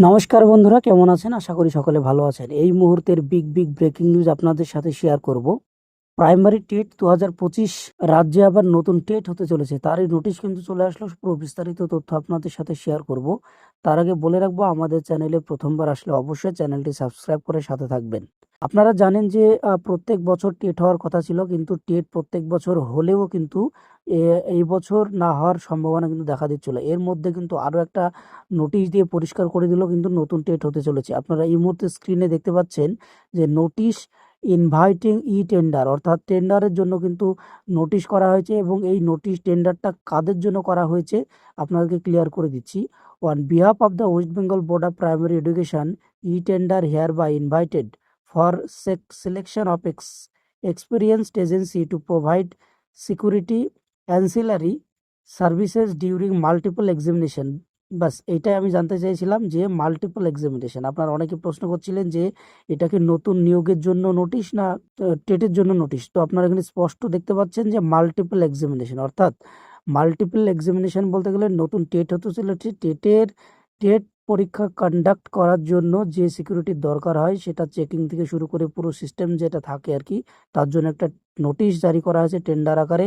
নমস্কার বন্ধুরা, কেমন আছেন? আশা করি সকলে ভালো আছেন। এই মুহূর্তের বিগ বিগ ব্রেকিং নিউজ আপনাদের সাথে শেয়ার করব। প্রাইমারি টেট দু হাজার পঁচিশ রাজ্যে আবার নতুন টেট হতে চলেছে। তারই নোটিশ কিন্তু চলে আসলো, পুরো বিস্তারিত তথ্য আপনাদের সাথে শেয়ার করব। তার আগে বলে রাখব, আমাদের চ্যানেলে প্রথমবার আসলে অবশ্যই চ্যানেলটি সাবস্ক্রাইব করে সাথে থাকবেন। আপনারা জানেন যে প্রত্যেক বছর টেট হওয়ার কথা ছিল, কিন্তু টেট প্রত্যেক বছর হলেও কিন্তু এই বছর না হওয়ার সম্ভাবনা কিন্তু দেখা দিচ্ছিল। এর মধ্যে কিন্তু আরও একটা নোটিশ দিয়ে পরিষ্কার করে দিল, কিন্তু নতুন টেট হতে চলেছে। আপনারা এই মুহূর্তে স্ক্রিনে দেখতে পাচ্ছেন যে, নোটিশ ইনভাইটিং ই টেন্ডার অর্থাৎ টেন্ডারের জন্য কিন্তু নোটিশ করা হয়েছে এবং এই নোটিশ টেন্ডারটা কাদের জন্য করা হয়েছে আপনাদেরকে ক্লিয়ার করে দিচ্ছি। On behalf of the West Bengal board of primary education e tender hereby invited for selection of ex experienced agency to provide security ancillary services during multiple examination. বাস এটাই আমি জানতে চাইছিলাম যে মাল্টিপল এক্সামিনেশন আপনারা অনেকে প্রশ্ন করছিলেন যে এটাকে নতুন নিয়োগের জন্য নোটিশ না টেটের জন্য নোটিশ তো আপনারা এখানে স্পষ্ট দেখতে পাচ্ছেন যে মাল্টিপল এক্সামিনেশন অর্থাৎ মাল্টিপল এক্সামিনেশন বলতে গেলে নতুন টেট হতে চলেছে। টেটের টেট পরীক্ষা কন্ডাক্ট করার জন্য যে সিকিউরিটির দরকার হয় সেটা চেকিং থেকে শুরু করে পুরো সিস্টেম যেটা থাকে আর কি, তার জন্য একটা নোটিশ জারি করা হয়েছে টেন্ডার আকারে।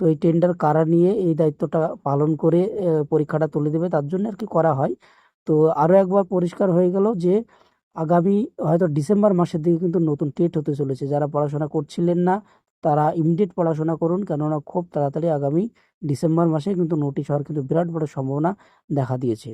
তো এই টেন্ডার কারা নিয়ে এই দায়িত্বটা পালন করে পরীক্ষাটা তুলে দেবে তার জন্য আর কি করা হয়। তো আরও একবার পরিষ্কার হয়ে গেল যে আগামী হয়তো ডিসেম্বর মাসের দিকে কিন্তু নতুন টেট হতে চলেছে। যারা পড়াশোনা করছিলেন না, তারা ইমিডিয়েট পড়াশোনা করুন। কেননা খুব তাড়াতাড়ি আগামী ডিসেম্বর মাসে কিন্তু নোটিশ হওয়ার কিন্তু বিরাট বড় সম্ভাবনা দেখা দিয়েছে।